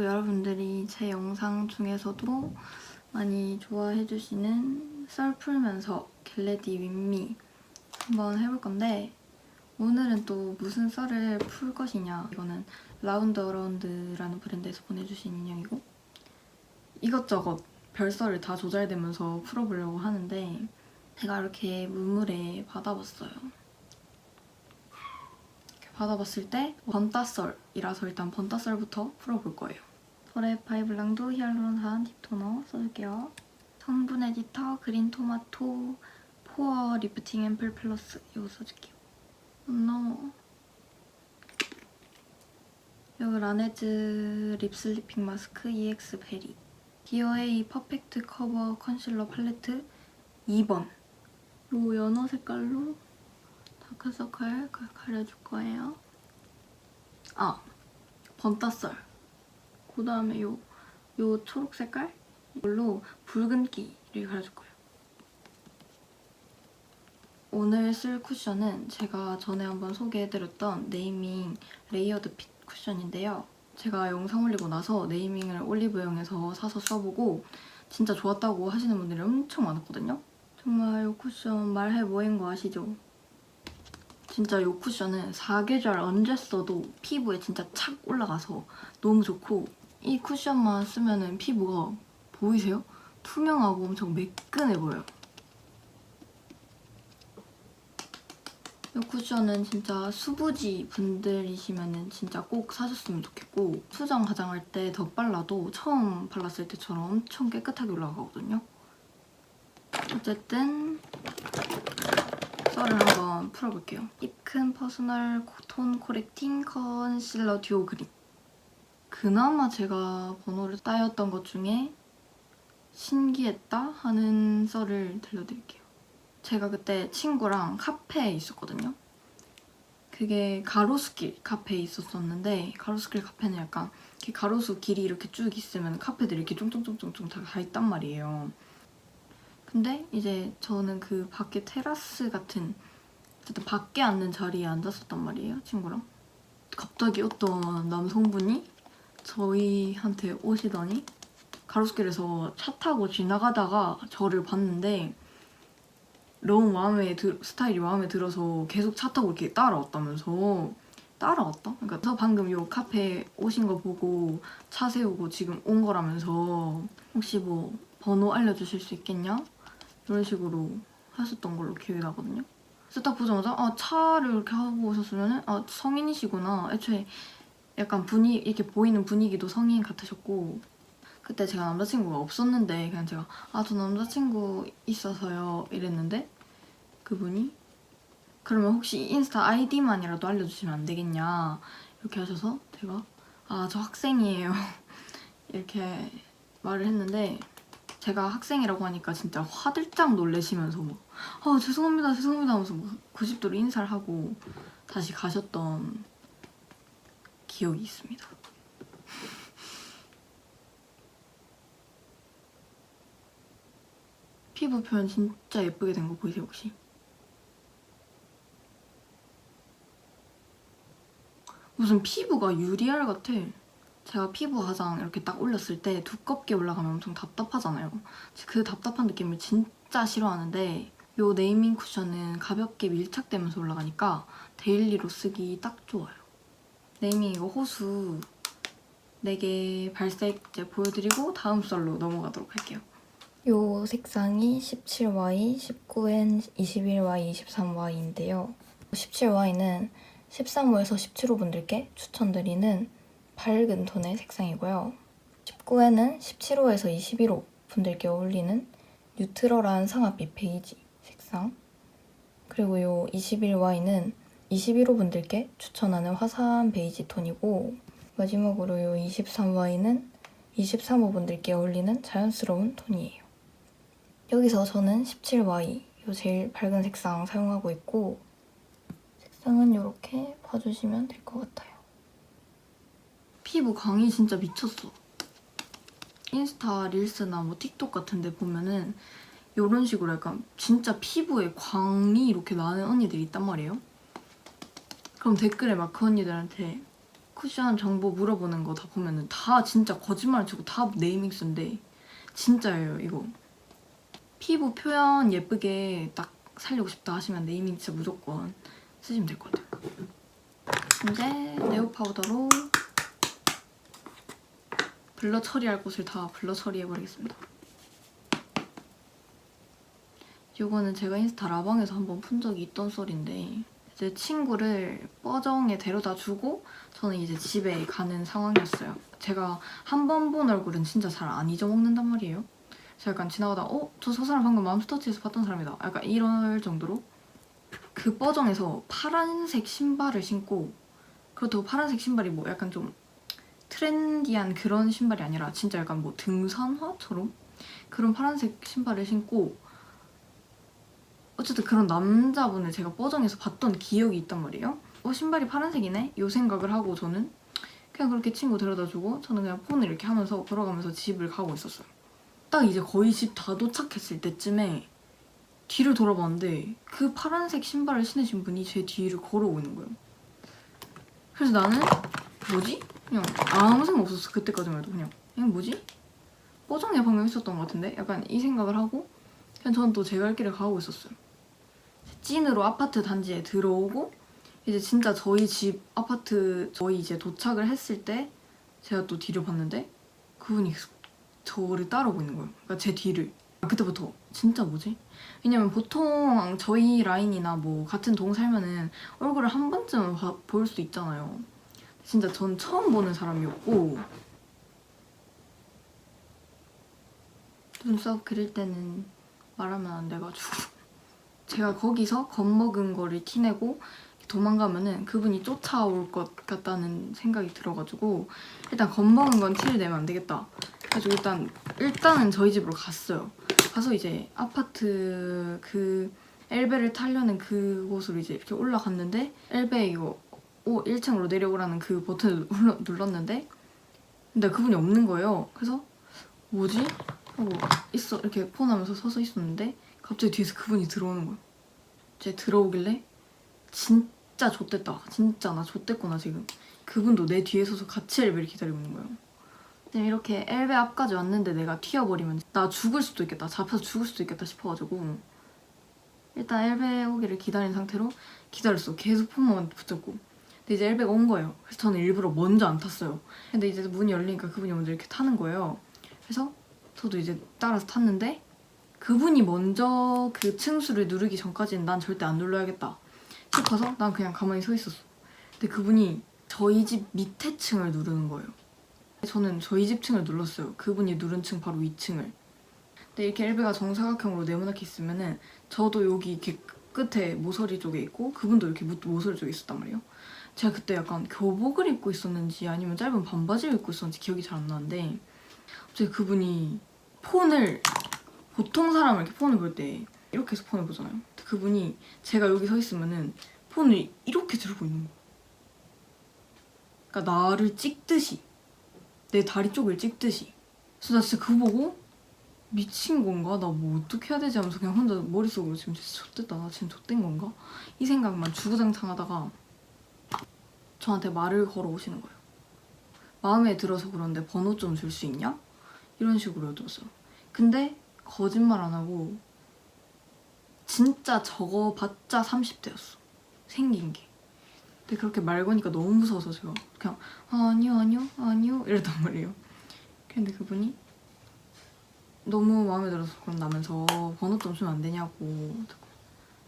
그리고 여러분들이 제 영상 중에서도 많이 좋아해 주시는 썰 풀면서 겟레디 윈미 한번 해볼 건데 오늘은 또 무슨 썰을 풀 것이냐 이거는 라운드 어라운드라는 브랜드에서 보내주신 인형이고 이것저것 별썰을 다 조잘되면서 풀어보려고 하는데 제가 이렇게 문물에 받아봤어요. 이렇게 받아봤을 때 번따썰이라서 일단 번따썰부터 풀어볼 거예요. 톨의 파이블랑도 히알루론산 딥 토너 써줄게요. 성분 에디터 그린 토마토 포어 리프팅 앰플 플러스 이거 써줄게요. 너 여기 라네즈 립 슬리핑 마스크 EX 베리 디어에이 퍼펙트 커버 컨실러 팔레트 2번 요 연어 색깔로 다크서클 가- 가려줄 거예요. 아 번따썰 그 다음에 요, 요 초록 색깔 이걸로 붉은기를 가려줄 거예요. 오늘 쓸 쿠션은 제가 전에 한번 소개해드렸던 네이밍 레이어드 핏 쿠션인데요. 제가 영상 올리고 나서 네이밍을 올리브영에서 사서 써보고 진짜 좋았다고 하시는 분들이 엄청 많았거든요. 정말 이 쿠션 말해 뭐인 거 아시죠? 진짜 이 쿠션은 사계절 언제 써도 피부에 진짜 착 올라가서 너무 좋고 이 쿠션만 쓰면 피부가 보이세요? 투명하고 엄청 매끈해 보여요. 이 쿠션은 진짜 수부지 분들이시면 진짜 꼭 사셨으면 좋겠고 수정 화장할 때 덧발라도 처음 발랐을 때처럼 엄청 깨끗하게 올라가거든요. 어쨌든 썰을 한번 풀어볼게요. 입큰 퍼스널 톤 코렉팅 컨실러 듀오 그립 그나마 제가 번호를 따였던 것 중에 신기했다 하는 썰을 들려드릴게요. 제가 그때 친구랑 카페에 있었거든요. 그게 가로수길 카페에 있었었는데 가로수길 카페는 약간 가로수 길이 이렇게 쭉 있으면 카페들이 이렇게 쫑쫑쫑쫑쫑 다, 다 있단 말이에요. 근데 이제 저는 그 밖에 테라스 같은 어쨌든 밖에 앉는 자리에 앉았었단 말이에요 친구랑. 갑자기 어떤 남성분이 저희한테 오시더니 가로수길에서 차 타고 지나가다가 저를 봤는데 너무 마음에 들 스타일이 마음에 들어서 계속 차 타고 이렇게 따라왔다면서 따라왔다? 그러니까 저 방금 요 카페 오신 거 보고 차 세우고 지금 온 거라면서 혹시 뭐 번호 알려주실 수 있겠냐? 이런 식으로 하셨던 걸로 기억이 나거든요. 그래서 딱 보자마자 아 차를 이렇게 하고 오셨으면은 아 성인이시구나. 애초에 약간 분위 이렇게 보이는 분위기도 성인 같으셨고 그때 제가 남자친구가 없었는데 그냥 제가 아 저 남자친구 있어서요. 이랬는데 그분이 그러면 혹시 인스타 아이디만이라도 알려주시면 안 되겠냐? 이렇게 하셔서 제가 아 저 학생이에요. 이렇게 말을 했는데 제가 학생이라고 하니까 진짜 화들짝 놀래시면서 막 아 죄송합니다 죄송합니다 하면서 막 90도로 인사를 하고 다시 가셨던 기억이 있습니다. 피부 표현 진짜 예쁘게 된 거 보이세요 혹시? 무슨 피부가 유리알 같아. 제가 피부 화장 이렇게 딱 올렸을 때 두껍게 올라가면 엄청 답답하잖아요. 그 답답한 느낌을 진짜 싫어하는데 이 네이밍 쿠션은 가볍게 밀착되면서 올라가니까 데일리로 쓰기 딱 좋아요. 네이밍 이거 호수 4개 발색 이제 보여드리고 다음 썰로 넘어가도록 할게요. 요 색상이 17Y, 19N, 21Y, 23Y인데요. 17Y는 13호에서 17호 분들께 추천드리는 밝은 톤의 색상이고요. 19N은 17호에서 21호 분들께 어울리는 뉴트럴한 상아빛 베이지 색상. 그리고 요 21Y는 21호 분들께 추천하는 화사한 베이지 톤이고 마지막으로 요 23Y는 23호 분들께 어울리는 자연스러운 톤이에요. 여기서 저는 17Y 요 제일 밝은 색상 사용하고 있고 색상은 이렇게 봐주시면 될 것 같아요. 피부 광이 진짜 미쳤어. 인스타 릴스나 뭐 틱톡 같은 데 보면은 이런 식으로 약간 진짜 피부에 광이 이렇게 나는 언니들이 있단 말이에요. 그럼 댓글에 막 그 언니들한테 쿠션 정보 물어보는 거 다 보면은 다 진짜 거짓말 치고 다 네이밍스인데 진짜예요 이거. 피부 표현 예쁘게 딱 살리고 싶다 하시면 네이밍 진짜 무조건 쓰시면 될 것 같아요. 이제 네오 파우더로 블러 처리할 곳을 다 블러 처리해버리겠습니다. 이거는 제가 인스타 라방에서 한번 푼 적이 있던 썰인데 이 제 친구를 뻐정에 데려다 주고 저는 이제 집에 가는 상황이었어요. 제가 한 번 본 얼굴은 진짜 잘 안 잊어먹는단 말이에요. 제가 약간 지나가다 어? 저 저 사람 방금 맘스터치에서 봤던 사람이다. 약간 이럴 정도로 그 뻐정에서 파란색 신발을 신고 그렇다고 파란색 신발이 뭐 약간 좀 트렌디한 그런 신발이 아니라 진짜 약간 뭐 등산화처럼 그런 파란색 신발을 신고 어쨌든 그런 남자분을 제가 뻐정에서 봤던 기억이 있단 말이에요. 어 신발이 파란색이네? 요 생각을 하고 저는 그냥 그렇게 친구 데려다주고 저는 그냥 폰을 이렇게 하면서 걸어가면서 집을 가고 있었어요. 딱 이제 거의 집 다 도착했을 때쯤에 뒤를 돌아봤는데 그 파란색 신발을 신으신 분이 제 뒤를 걸어오고 있는 거예요. 그래서 나는 뭐지? 그냥 아무 생각 없었어 그때까지만 해도 그냥 그냥 뭐지? 뻐정에 방금 있었던 것 같은데? 약간 이 생각을 하고 그냥 저는 또 제 갈 길을 가고 있었어요. 찐으로 아파트 단지에 들어오고 이제 진짜 저희 집 아파트 저희 이제 도착을 했을 때 제가 또 뒤를 봤는데 그분이 저를 따라오고 있는 거예요. 그러니까 제 뒤를. 그때부터 진짜 뭐지? 왜냐면 보통 저희 라인이나 뭐 같은 동 살면은 얼굴을 한 번쯤은 봐- 볼수 있잖아요. 진짜 전 처음 보는 사람이었고 눈썹 그릴 때는 말하면 안 돼가지고 제가 거기서 겁먹은 거를 티내고 도망가면은 그분이 쫓아올 것 같다는 생각이 들어가지고 일단 겁먹은 건 티를 내면 안 되겠다. 그래가지고 일단 일단은 저희 집으로 갔어요. 가서 이제 아파트 그 엘베를 타려는 그곳으로 이제 이렇게 올라갔는데 엘베 이거 오 1층으로 내려오라는 그 버튼을 눌렀는데 근데 그분이 없는 거예요. 그래서 뭐지? 하고 있어 이렇게 폰하면서 서서 있었는데 갑자기 뒤에서 그분이 들어오는 거예요. 이제 들어오길래 진짜 좆됐다. 진짜 나 좆됐구나 지금. 그분도 내 뒤에 서서 같이 엘베를 기다리고 있는 거예요. 지금 이렇게 엘베 앞까지 왔는데 내가 튀어버리면 나 죽을 수도 있겠다. 잡혀서 죽을 수도 있겠다 싶어가지고 일단 엘베 오기를 기다린 상태로 기다렸어. 계속 폰만 붙잡고. 근데 이제 엘베가 온 거예요. 그래서 저는 일부러 먼저 안 탔어요. 근데 이제 문이 열리니까 그분이 먼저 이렇게 타는 거예요. 그래서 저도 이제 따라서 탔는데 그분이 먼저 그 층수를 누르기 전까지는 난 절대 안 눌러야겠다 싶어서 난 그냥 가만히 서 있었어. 근데 그분이 저희 집 밑에 층을 누르는 거예요. 저는 저희 집 층을 눌렀어요. 그분이 누른 층 바로 위층을. 근데 이렇게 엘베가 정사각형으로 네모나게 있으면은 저도 여기 이렇게 끝에 모서리 쪽에 있고 그분도 이렇게 모- 모서리 쪽에 있었단 말이에요. 제가 그때 약간 교복을 입고 있었는지 아니면 짧은 반바지를 입고 있었는지 기억이 잘 안 나는데 갑자기 그분이 폰을 보통 사람은 이렇게 폰을 볼 때 이렇게 해서 폰을 보잖아요. 그분이 제가 여기 서 있으면은 폰을 이렇게 들고 있는 거예요. 그러니까 나를 찍듯이 내 다리 쪽을 찍듯이. 그래서 나 진짜 그거 보고 미친 건가? 나 뭐 어떻게 해야 되지 하면서 그냥 혼자 머릿속으로 지금 진짜 좆됐다. 나 지금 좆된 건가? 이 생각만 주구장창 하다가 저한테 말을 걸어 오시는 거예요. 마음에 들어서 그런데 번호 좀 줄 수 있냐? 이런 식으로 여쭤봤어요. 근데 거짓말 안 하고 진짜 적어봤자 30대였어. 생긴 게. 근데 그렇게 말 거니까 너무 무서워서 제가 그냥 아, 아니요 아니요 아니요 이랬단 말이에요. 근데 그분이 너무 마음에 들어서 그런다면서 번호 좀 주면 안 되냐고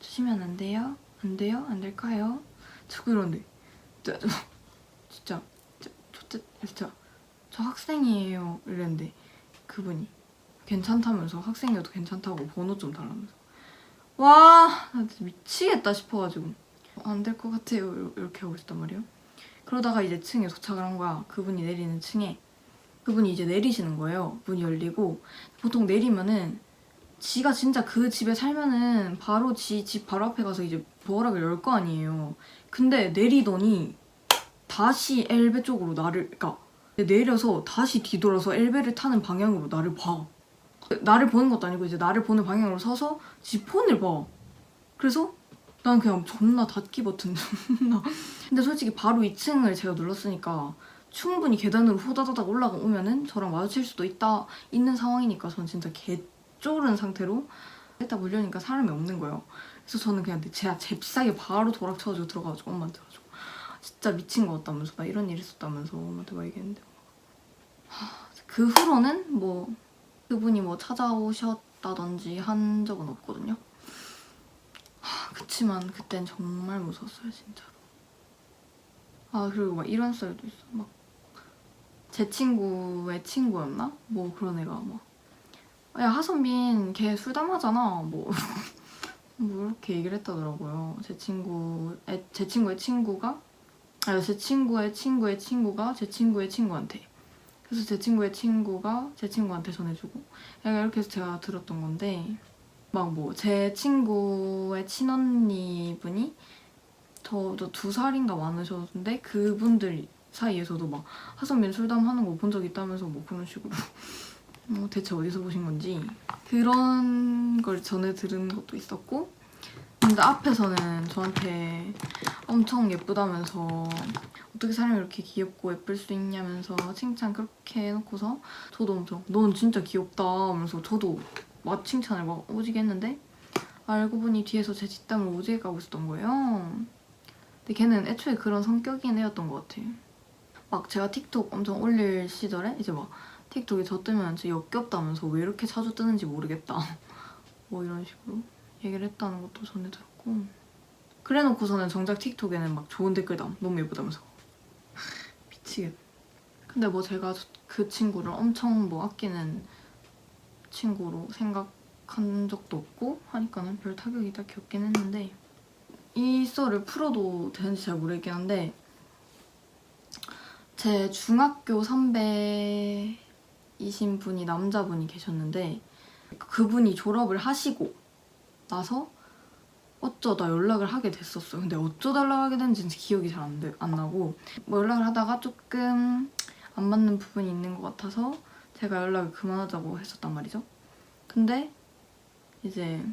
주시면 안 돼요? 안 돼요? 안 될까요? 자꾸 이러는데 진짜 저- 저, 진짜 저 학생이에요 이랬는데 그분이 괜찮다면서 학생이어도 괜찮다고 번호 좀 달라면서 와, 나 진짜 미치겠다 싶어가지고 안 될 것 같아요 이렇게 하고 있었단 말이에요. 그러다가 이제 층에 도착을 한 거야. 그분이 내리는 층에 그분이 이제 내리시는 거예요. 문이 열리고 보통 내리면은 지가 진짜 그 집에 살면은 바로 지 집 바로 앞에 가서 이제 도어락을 열 거 아니에요. 근데 내리더니 다시 엘베 쪽으로 나를 그러니까 내려서 다시 뒤돌아서 엘베를 타는 방향으로 나를 봐. 나를 보는 것도 아니고 이제 나를 보는 방향으로 서서 지 폰을 봐. 그래서 난 그냥 존나 닫기 버튼 존나. 근데 솔직히 바로 2층을 제가 눌렀으니까 충분히 계단으로 호다다닥 올라오면은 저랑 마주칠 수도 있다 있는 상황이니까 전 진짜 개쫄은 상태로 딱 물려니까 사람이 없는 거예요. 그래서 저는 그냥 제가 잽싸게 바로 도락쳐가지고 들어가가지고 엄마한테 가지고 진짜 미친 것 같다면서 나 이런 일 있었다면서 엄마한테 막 얘기했는데 하, 그 후로는 뭐 그분이 뭐 찾아오셨다든지 한 적은 없거든요 하, 그치만 그땐 정말 무서웠어요 진짜로 아 그리고 막 이런 썰도 있어 막 제 친구의 친구였나? 뭐 그런 애가 막 야 하선빈 걔 술담하잖아 뭐 뭐 이렇게 얘기를 했다더라고요. 제 친구, 애, 제 친구의 친구가, 아, 제 친구의 친구의 친구가 제 친구의 친구한테. 그래서 제 친구의 친구가 제 친구한테 전해주고, 약간 이렇게 해서 제가 들었던 건데, 막 뭐, 제 친구의 친언니 분이 저도 두 살인가 많으셨는데, 그분들 사이에서도 막 하선민 술담하는 거 본 적 있다면서 뭐 그런 식으로. 뭐 대체 어디서 보신 건지 그런 걸 전해 들은 것도 있었고 근데 앞에서는 저한테 엄청 예쁘다면서 어떻게 사람이 이렇게 귀엽고 예쁠 수 있냐면서 칭찬 그렇게 해놓고서 저도 엄청 넌 진짜 귀엽다 하면서 저도 막 칭찬을 막 오지게 했는데 알고 보니 뒤에서 제 뒷담을 오지게 까고 있었던 거예요 근데 걔는 애초에 그런 성격인 애였던 것 같아 막 제가 틱톡 엄청 올릴 시절에 이제 막 틱톡에 저 뜨면 진짜 역겹다면서 왜 이렇게 자주 뜨는지 모르겠다. 뭐 이런 식으로 얘기를 했다는 것도 전해 들었고. 그래 놓고서는 정작 틱톡에는 막 좋은 댓글담 너무 예쁘다면서. 미치겠. 근데 뭐 제가 저- 그 친구를 엄청 뭐 아끼는 친구로 생각한 적도 없고 하니까는 별 타격이 딱히 없긴 했는데 이 썰을 풀어도 되는지 잘 모르겠긴 한데 제 중학교 선배 이신 분이 남자분이 계셨는데 그분이 졸업을 하시고 나서 어쩌다 연락을 하게 됐었어요. 근데 어쩌다 연락하게 됐는지 기억이 잘 안 안 나고 뭐 연락을 하다가 조금 안 맞는 부분이 있는 것 같아서 제가 연락을 그만하자고 했었단 말이죠. 근데 이제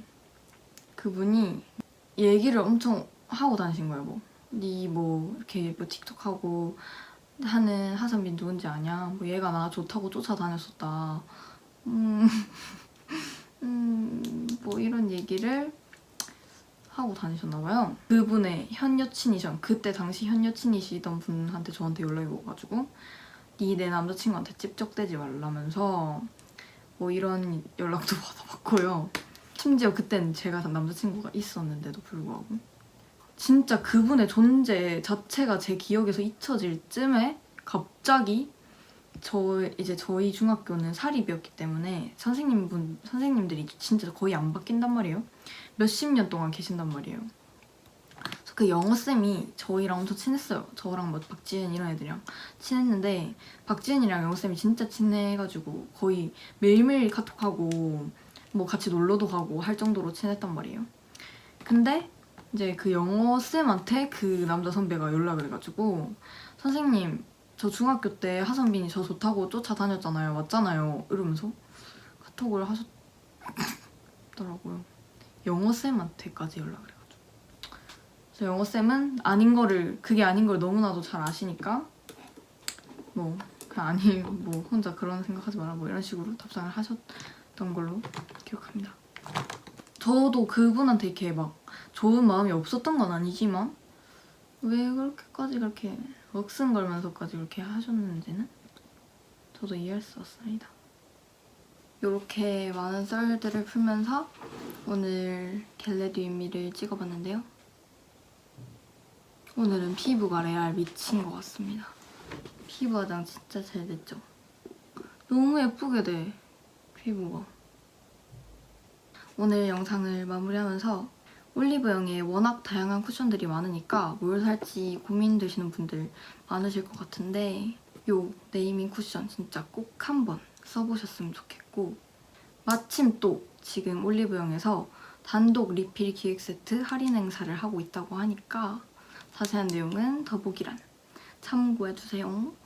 그분이 얘기를 엄청 하고 다니신 거예요. 뭐, 니뭐 이렇게 뭐 틱톡 하고 하는 하선빈 누군지 아냐? 뭐 얘가 나 좋다고 쫓아다녔었다. 음, 음, 뭐 이런 얘기를 하고 다니셨나 봐요. 그분의 현 여친이션, 그때 당시 현 여친이시던 분한테 저한테 연락이 오가지고 니 내 남자친구한테 찝쩍대지 말라면서 뭐 이런 연락도 받아봤고요. 심지어 그땐 제가 남자친구가 있었는데도 불구하고 진짜 그분의 존재 자체가 제 기억에서 잊혀질 쯤에 갑자기 저 이제 저희 중학교는 사립이었기 때문에 선생님분 선생님들이 진짜 거의 안 바뀐단 말이에요. 몇십 년 동안 계신단 말이에요. 그래서 그 영어 쌤이 저희랑 엄청 친했어요. 저랑 뭐 박지은 이런 애들이랑 친했는데 박지은이랑 영어 쌤이 진짜 친해가지고 거의 매일매일 카톡하고 뭐 같이 놀러도 가고 할 정도로 친했단 말이에요. 근데 이제 그 영어 쌤한테 그 남자 선배가 연락을 해가지고 선생님 저 중학교 때 하선빈이 저 좋다고 쫓아다녔잖아요. 맞잖아요. 이러면서 카톡을 하셨더라고요. 영어 쌤한테까지 연락을 해가지고. 그래서 영어 쌤은 아닌 거를 그게 아닌 걸 너무나도 잘 아시니까 뭐 그냥 아니 뭐 혼자 그런 생각하지 말라. 뭐 이런 식으로 답장을 하셨던 걸로 기억합니다. 저도 그분한테 이렇게 막 좋은 마음이 없었던 건 아니지만 왜 그렇게까지 그렇게 억승걸면서까지 그렇게 하셨는지는 저도 이해할 수 없습니다. 이렇게 많은 썰들을 풀면서 오늘 겟레디 윗미를 찍어봤는데요. 오늘은 피부가 레알 미친 것 같습니다. 피부 화장 진짜 잘 됐죠? 너무 예쁘게 돼, 피부가. 오늘 영상을 마무리하면서 올리브영에 워낙 다양한 쿠션들이 많으니까 뭘 살지 고민되시는 분들 많으실 것 같은데 요 네이밍 쿠션 진짜 꼭 한번 써보셨으면 좋겠고 마침 또 지금 올리브영에서 단독 리필 기획 세트 할인 행사를 하고 있다고 하니까 자세한 내용은 더보기란 참고해주세요.